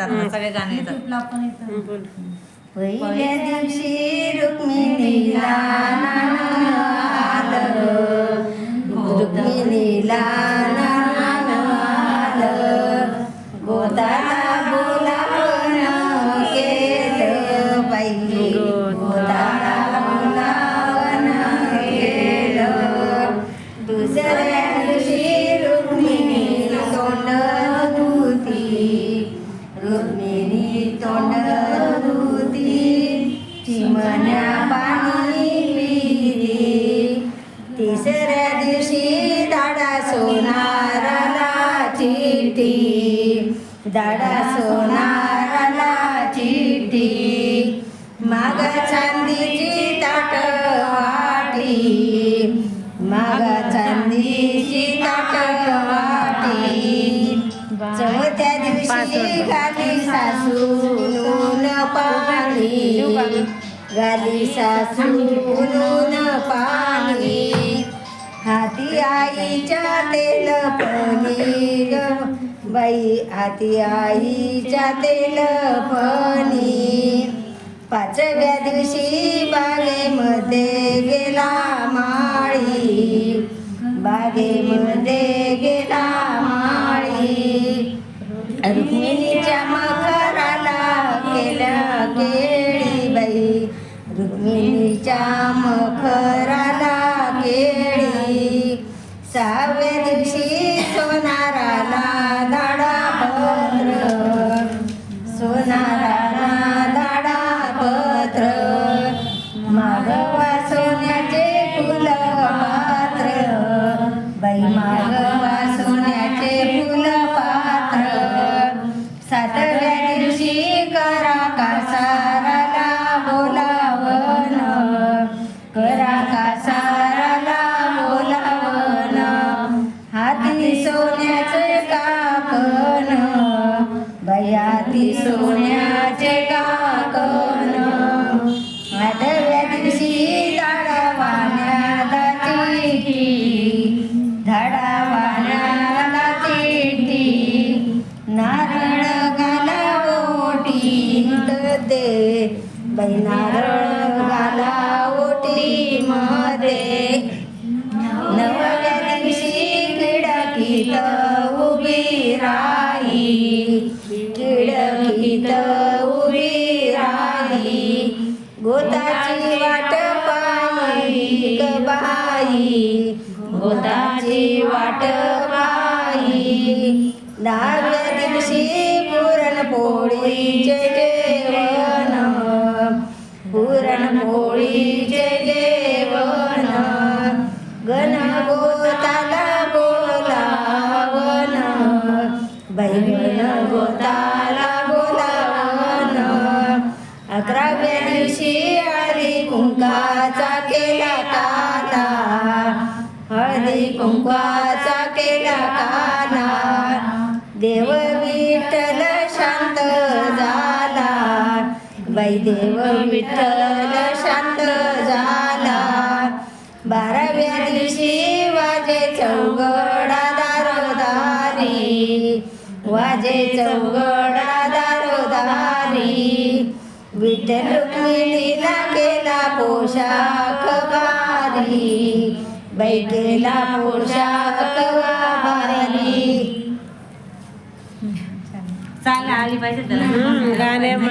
येतात ना, सगळे गाणे येतात. पहिल्या दिवशी रुक्मिणीला रुक्मिणीला बोलावणं केलं बाई. गोताला बोलावणं केलं. दुसऱ्या रुक्मिणी तोंड धुती चिमण्या पाणी पिली तिसऱ्या दिवशी दाडा सोनाराला चिठी दाडा सोनाराला चिठी मागा चांदीची ताट वाटी. माग चांदीची सासून नून पाणी गाली सासून नून पाणी. हाती आईच्या तेल पनीर बाई हाती आईच्या तेल पनीर. पाचव्या दिवशी बागेमध्ये गेला माळी. बागेमध्ये गेला माळी. रुक्मिणी ચામ ખરા કેળી સાવે बाई सोन्याचे काकण. आठव्या दिवशी झाडा वाण्याला चिठी झाडा वाण्याला चिठी नारळ घाला ओटी दे. बाई नारळ घाला ओटी मध्ये गोताची वाट पायी बाई. गोताची वाट पायी दहाव्या दिवशी पुरणपोळीचे जेवण. पुरणपोळीचे जेवण. गण गोताला बोलावन. बैगण गण गोताला अकराव्या हळदी कुंकाचा केला काला हळदी कुंकाचा केला काला देव विठ्ठल शांत झाला बाई देव विठ्ठल शांत झाला बाराव्या दिवशी वाजे चौगडा दारोदारी. वाजे चौगड विठ्ठल रुक्मिणीला केला पोशाख भारी. बाई केला पोशाख भारी. चांगला आली पाहिजे त्याला.